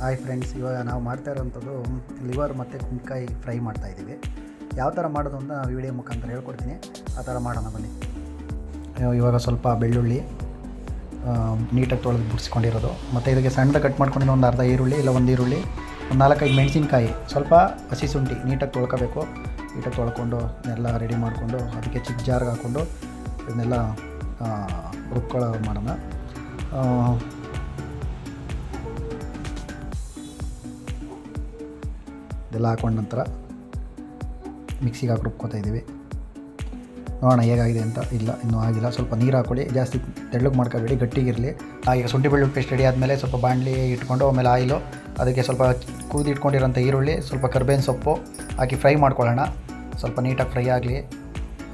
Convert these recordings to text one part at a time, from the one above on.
Hi friends ಇವಾಗ ನಾವು ಮಾಡ್ತಾ ಇರೋಂಥದ್ದು ಲಿವರ್ ಮತ್ತು ಕುಂಕಾಯಿ ಫ್ರೈ ಮಾಡ್ತಾ ಇದ್ದೀವಿ. ಯಾವ ಥರ ಮಾಡೋದು ಅಂತ ನಾವು ವಿಡಿಯೋ ಮುಖಾಂತರ ಹೇಳ್ಕೊಡ್ತೀನಿ. ಆ ಥರ ಮಾಡೋಣ ಬನ್ನಿ. ಇವ- ಇವಾಗ ಸ್ವಲ್ಪ ಬೆಳ್ಳುಳ್ಳಿ ನೀಟಾಗಿ ತೊಳೆದು ಬಿಡಿಸ್ಕೊಂಡಿರೋದು. ಮತ್ತು ಇದಕ್ಕೆ ಸಣ್ಣದ ಕಟ್ ಮಾಡ್ಕೊಂಡಿರೋ ಒಂದು ಅರ್ಧ ಈರುಳ್ಳಿ ಇಲ್ಲ ಒಂದು ಈರುಳ್ಳಿ, ಒಂದು ನಾಲ್ಕೈದು ಮೆಣಸಿನ್ಕಾಯಿ, ಸ್ವಲ್ಪ ಹಸಿ ಶುಂಠಿ ನೀಟಾಗಿ ತೊಳ್ಕೊಬೇಕು. ನೀಟಾಗಿ ತೊಳ್ಕೊಂಡು ಎಲ್ಲ ರೆಡಿ ಮಾಡಿಕೊಂಡು ಅದಕ್ಕೆ ಚಿಕ್ಕ ಜಾರ್ಗೆ ಹಾಕ್ಕೊಂಡು ಇದನ್ನೆಲ್ಲ ರುಬ್ಕೊಳ್ಳೋ ಮಾಡೋಣ. ಇದೆಲ್ಲ ಹಾಕೊಂಡ ನಂತರ ಮಿಕ್ಸಿಗೆ ಹಾಕಿ ರುಬ್ಕೋತಾ ಇದ್ದೀವಿ. ನೋಡೋಣ ಹೇಗಾಗಿದೆ ಅಂತ. ಇಲ್ಲ, ಇನ್ನೂ ಆಗಿಲ್ಲ. ಸ್ವಲ್ಪ ನೀರು ಹಾಕೊಳ್ಳಿ. ಜಾಸ್ತಿ ತೆಳ್ಳಗೆ ಮಾಡ್ಕೋಬೇಡಿ. ಗಟ್ಟಿಗಿರಲಿ. ಈಗ ಶುಂಠಿ ಬೆಳ್ಳುಳ್ಳಿ ಪೇಸ್ಟ್ ರೆಡಿ ಆದಮೇಲೆ ಸ್ವಲ್ಪ ಬಾಣಲಿ ಇಟ್ಕೊಂಡು ಆಮೇಲೆ ಆಯಿಲು, ಅದಕ್ಕೆ ಸ್ವಲ್ಪ ಕೂದಿ ಇಟ್ಕೊಂಡಿರೋಂಥ ಈರುಳ್ಳಿ, ಸ್ವಲ್ಪ ಕರ್ಬೇವಿನ ಸೊಪ್ಪು ಹಾಕಿ ಫ್ರೈ ಮಾಡ್ಕೊಳ್ಳೋಣ. ಸ್ವಲ್ಪ ನೀಟಾಗಿ ಫ್ರೈ ಆಗಲಿ.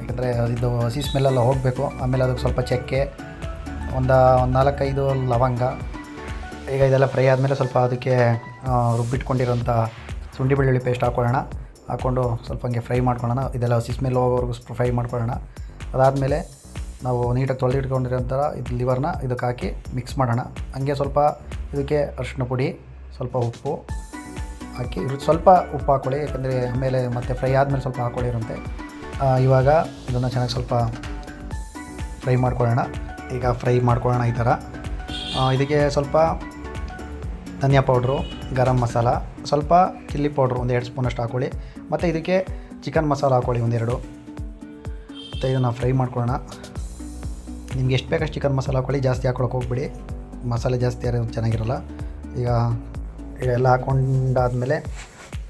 ಯಾಕಂದರೆ ಇದು ಹಸಿ ಸ್ಮೆಲ್ಲೆಲ್ಲ ಹೋಗಬೇಕು. ಆಮೇಲೆ ಅದಕ್ಕೆ ಸ್ವಲ್ಪ ಚಕ್ಕೆ, ಒಂದು ಒಂದು ನಾಲ್ಕೈದು ಲವಂಗ. ಈಗ ಇದೆಲ್ಲ ಫ್ರೈ ಆದಮೇಲೆ ಸ್ವಲ್ಪ ಅದಕ್ಕೆ ರುಬ್ಬಿಟ್ಕೊಂಡಿರೋಂಥ ಶುಂಠಿ ಬೆಳ್ಳುಳ್ಳಿ ಪೇಸ್ಟ್ ಹಾಕೊಳ್ಳೋಣ. ಹಾಕ್ಕೊಂಡು ಸ್ವಲ್ಪ ಹಂಗೆ ಫ್ರೈ ಮಾಡ್ಕೊಳ್ಳೋಣ. ಇದೆಲ್ಲ ಹಸಿ ಸ್ಮೆಲ್ ಹೋಗೋವರೆಗೂ ಫ್ರೈ ಮಾಡ್ಕೊಳ್ಳೋಣ. ಅದಾದಮೇಲೆ ನಾವು ನೀಟಾಗಿ ತೊಳೆದಿಟ್ಕೊಂಡಿರೋಂಥ ಇದು ಲಿವರ್ನ ಇದಕ್ಕೆ ಹಾಕಿ ಮಿಕ್ಸ್ ಮಾಡೋಣ. ಹಂಗೆ ಸ್ವಲ್ಪ ಇದಕ್ಕೆ ಅರಿಶಿನ ಪುಡಿ ಸ್ವಲ್ಪ ಉಪ್ಪು ಹಾಕಿ ಸ್ವಲ್ಪ ಉಪ್ಪು ಹಾಕ್ಕೊಳ್ಳಿ ಯಾಕಂದರೆ ಆಮೇಲೆ ಮತ್ತೆ ಫ್ರೈ ಆದಮೇಲೆ ಸ್ವಲ್ಪ ಹಾಕ್ಕೊಳ್ಳಿರಂತೆ ಆ, ಇವಾಗ ಇದನ್ನು ಚೆನ್ನಾಗಿ ಸ್ವಲ್ಪ ಫ್ರೈ ಮಾಡ್ಕೊಳ್ಳೋಣ. ಈಗ ಫ್ರೈ ಮಾಡ್ಕೊಳ್ಳೋಣ ಈ ಥರ. ಇದಕ್ಕೆ ಸ್ವಲ್ಪ ಧನಿಯಾ ಪೌಡ್ರು, ಗರಂ ಮಸಾಲ, ಸ್ವಲ್ಪ ಚಿಲ್ಲಿ ಪೌಡ್ರು ಒಂದು ಎರಡು ಸ್ಪೂನಷ್ಟು ಹಾಕೊಳ್ಳಿ ಮತ್ತು ಇದಕ್ಕೆ ಚಿಕನ್ ಮಸಾಲ ಹಾಕ್ಕೊಳ್ಳಿ ಒಂದೆರಡು. ಮತ್ತು ಇದನ್ನು ಫ್ರೈ ಮಾಡ್ಕೊಳ್ಳೋಣ. ನಿಮ್ಗೆ ಎಷ್ಟು ಬೇಕಷ್ಟು ಚಿಕನ್ ಮಸಾಲ ಹಾಕೊಳ್ಳಿ ಜಾಸ್ತಿ ಹಾಕ್ಕೊಳಕ್ಕೆ ಹೋಗ್ಬಿಡಿ. ಮಸಾಲೆ ಜಾಸ್ತಿ ಯಾರು ಚೆನ್ನಾಗಿರಲ್ಲ. ಈಗ ಎಲ್ಲ ಹಾಕ್ಕೊಂಡಾದ್ಮೇಲೆ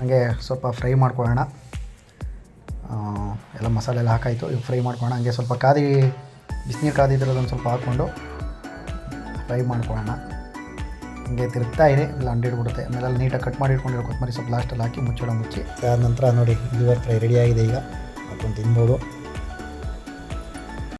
ಹಾಗೆ ಸ್ವಲ್ಪ ಫ್ರೈ ಮಾಡ್ಕೊಳ್ಳೋಣ. ಎಲ್ಲ ಮಸಾಲೆ ಎಲ್ಲ ಹಾಕಾಯಿತು. ಈಗ ಫ್ರೈ ಮಾಡ್ಕೊಳ್ಳೋಣ. ಹಂಗೆ ಸ್ವಲ್ಪ ಕಾದಿ ಬಿಸಿನೀರು ಕಾದಿದ್ರದೊಂದು ಸ್ವಲ್ಪ ಹಾಕ್ಕೊಂಡು ಫ್ರೈ ಮಾಡ್ಕೊಳ್ಳೋಣ. ಹಿಂಗೆ ತಿರುಗ್ತಾ ಇರಿ ಇಲ್ಲ ಅಂಡಿಡ್ಬಿಡುತ್ತೆ ಆಮೇಲೆ ಅಲ್ಲಿ ನೀಟಾಗಿ ಕಟ್ ಮಾಡಿ ಇಟ್ಕೊಂಡಿರೋ ಕೊತ್ತಂಬರಿ ಸ್ವಲ್ಪ ಲಾಸ್ಟಲ್ಲಿ ಹಾಕಿ ಮುಚ್ಚಿಡೋ ಮುಚ್ಚಿ. ಅದಾದ ನಂತರ ನೋಡಿ ಲಿವರ್ ಫ್ರೈ ರೆಡಿಯಾಗಿದೆ ಈಗ. ಹಾಕೊಂಡು ತಿನ್ಬೋದು.